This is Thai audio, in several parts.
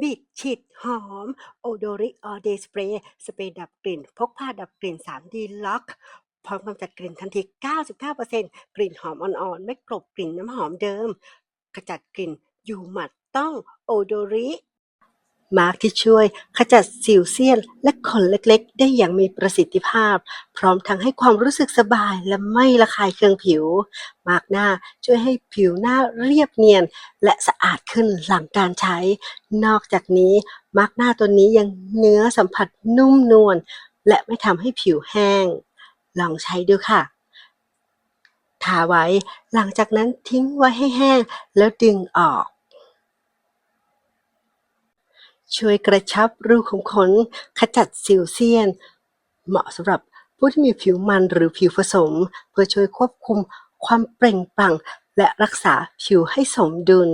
บิดฉีดหอมโอโดริออเดสเปรย์สเปรย์ดับกลิ่น พกพาดับกลิ่น 3D ล็อกพร้อมกำจัดกลิ่นทันที 99%กลิ่นหอมอ่อนๆ ไม่กลบกลิ่นน้ำหอมเดิมขจัดกลิ่นอยู่หมัดต้องโอโดริ มาร์กที่ช่วยขจัดสิวเซียนและขนเล็กๆ ได้อย่างมีประสิทธิภาพ พร้อมทั้งให้ความรู้สึกสบายและไม่ระคายเคืองผิว มาร์กหน้าช่วยให้ผิวหน้าเรียบเนียน และสะอาดขึ้นหลังการใช้ นอกจากนี้มาร์กหน้าตัวนี้ยังเนื้อสัมผัสนุ่มนวลและไม่ทำให้ผิวแห้ง ลองใช้ดูค่ะทาไว้ หลังจากนั้นทิ้งไว้ให้แห้งแล้วดึงออก ช่วยกระชับรูขุมขน ขจัดสิวเซียน เหมาะสำหรับผู้ที่มีผิวมันหรือผิวผสม เพื่อช่วยควบคุมความเปล่งปลั่ง และรักษาผิวให้สมดุล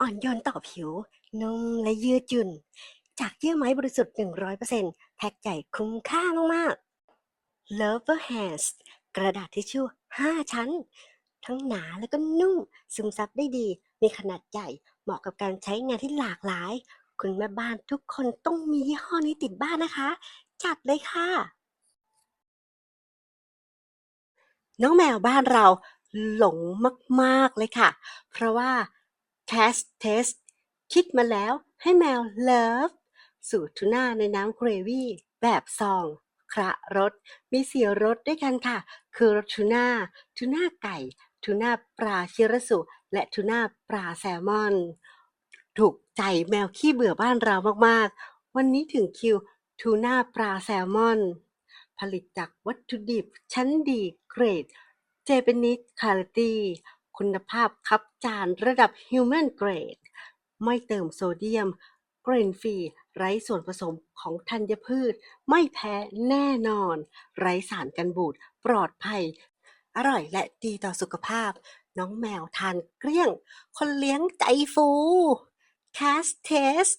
อ่อนโยนต่อผิว นุ่มและยืดหยุ่น จากเยื่อไม้บริสุทธิ์ 100%แพ็กใหญ่คุ้มค่ามากๆ Lover Hands กระดาษทิชชู่ 5 ชั้น ทั้งหนาและก็นุ่ม ซึมซับได้ดี มีขนาดใหญ่ เหมาะกับการใช้งานที่หลากหลาย คุณแม่บ้านทุกคนต้องมียี่ห้อนี้ติดบ้านนะคะ จัดเลยค่ะ น้องแมวบ้านเราหลงมากๆเลยค่ะ เพราะว่า Cat Test คิดมาแล้วให้แมวเลิฟสูตรทูน่าในน้ำเกรวี่แบบซอง คระรสมีสี่รสด้วยกันค่ะ คือรสทูน่าทูน่าไก่ ทูน่าปลาชิรสุ และทูน่าปลาแซลมอน ถูกใจแมวขี้เบื่อบ้านเรามากๆ วันนี้ถึงคิวทูน่าปลาแซลมอน ผลิตจากวัตถุดิบชั้นดีเกรดเจแปนิสค u a l i t y คุณภาพคับจานระดับ Human Grade ไม่เติมโซเดียมเกรนฟรีไร้ส่วนผสมของธัญพืช ไม่แพ้แน่นอน ไร้สารกันบูด ปลอดภัย อร่อยและดีต่อสุขภาพ น้องแมวทานเกลี้ยง คนเลี้ยงใจฟู Cast test